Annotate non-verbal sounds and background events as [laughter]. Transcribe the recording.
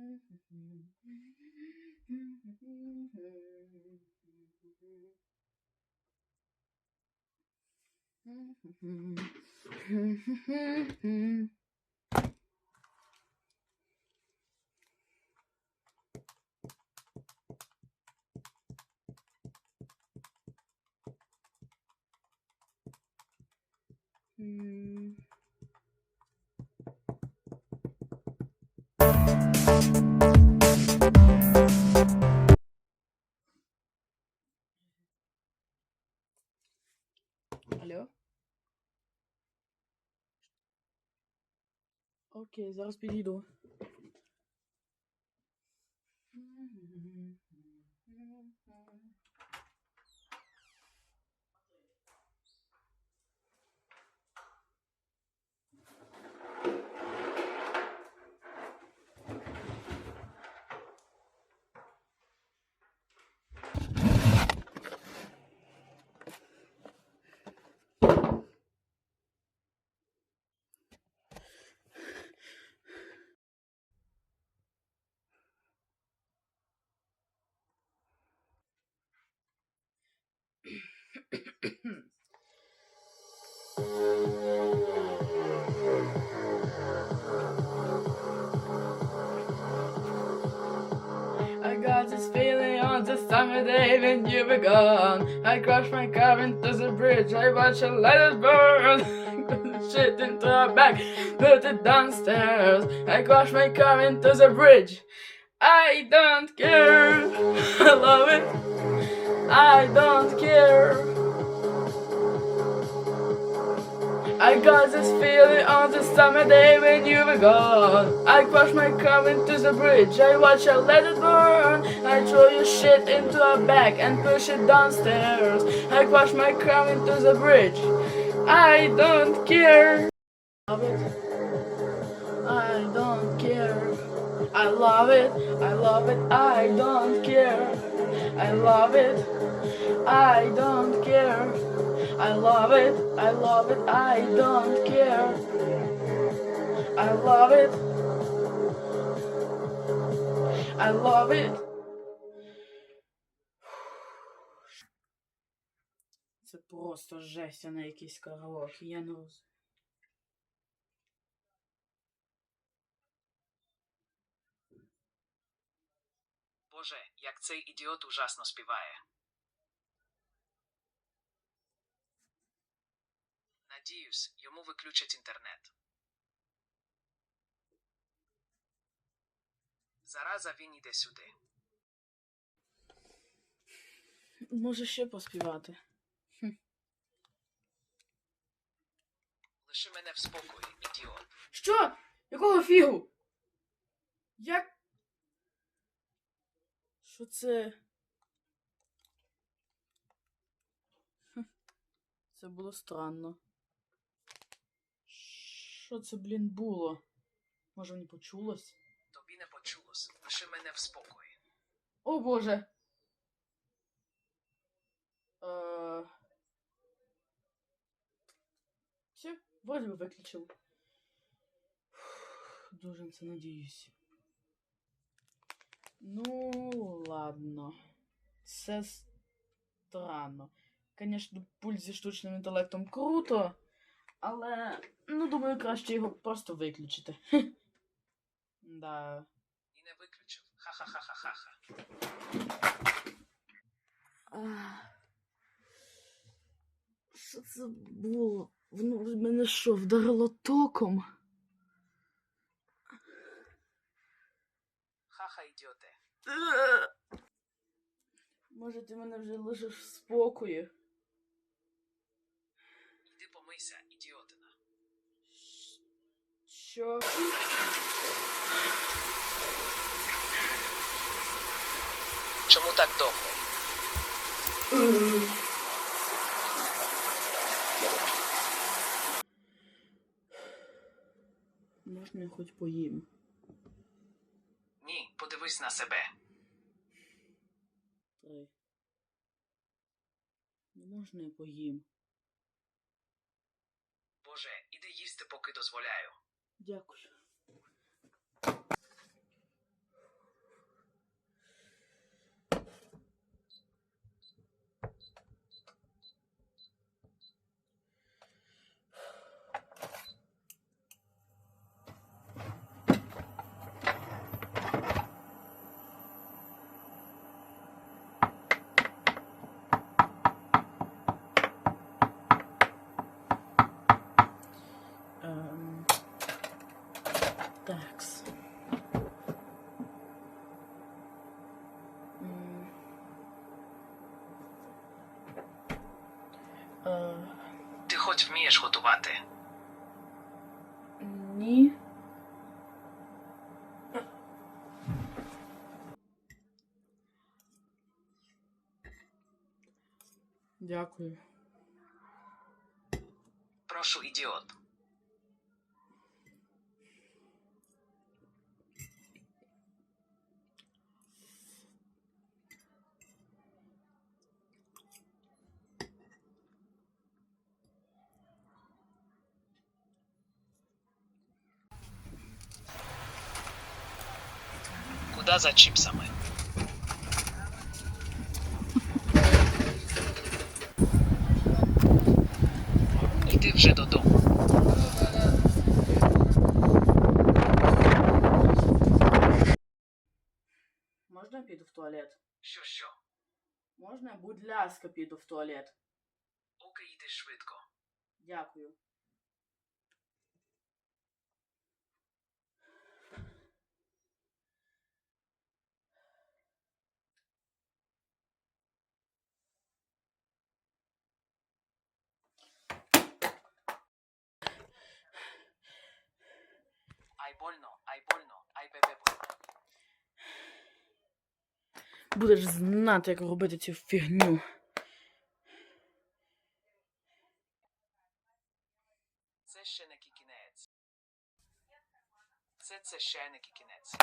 Mm-hmm. [laughs] Ok, Sarah's pedido. When you were gone. I crashed my car into the bridge. I watched let it burn. [laughs] The shit into a bag, put it downstairs. I crashed my car into the bridge. I don't care. [laughs] I love it. I don't care. I got this feeling on the summer day when you were gone. I crashed my car into the bridge. I watch her let it burn. I your shit into a bag and push it downstairs. I crashed my car into the bridge. I don't care. Love it. I don't care. I love it. I love it. I don't care. I love it. I don't care. I love it, I love it, I don't care. I love it. I love it. Просто жесть, а не якийсь караоке, я не розумію. Боже, як цей ідіот ужасно співає. Надіюсь, йому виключать інтернет. Зараза він іде сюди. Може ще поспівати. Лиши мене в спокої, ідіот. Що? Якого фігу? Як? Що це? Це було странно. Що це, блін, було? Може, мені почулось? Тобі не почулось. Лиши мене в спокої. О боже. Е... Все, вроде бы выключил. Фух, Дуже на це надіюсь. Ну, ладно. Це странно. Конечно, пульт зі штучним інтелектом круто, але ну думаю, краще його просто виключити. [laughs] Да. І не виключив. Ха-ха-ха-ха-ха. Ах. Що це було? Воно мене що, вдарило током? Ха-ха, ідіоте. Е. Може, ти мене вже лишиш в спокої? Іди помийся, ідіотина. Що? Чому так довго? Я хоч поїм? Ні, подивись на себе. Ой. Не можна я поїм? Боже, іди їсти, поки дозволяю. Дякую. Такс. Ти хоч вмієш готувати. ні. Дякую. Прошу, ідіот. Куда за чіпсами? Іди вже додому. Можна я піду в туалет? Що що? Можна, будь ласка, піду в туалет. Окей, йди швидко. Дякую. Больно, ай больно, ай бебе больно. Будеш знати, як робити цю фігню. Це ще не кінець. Це це ще не кінець.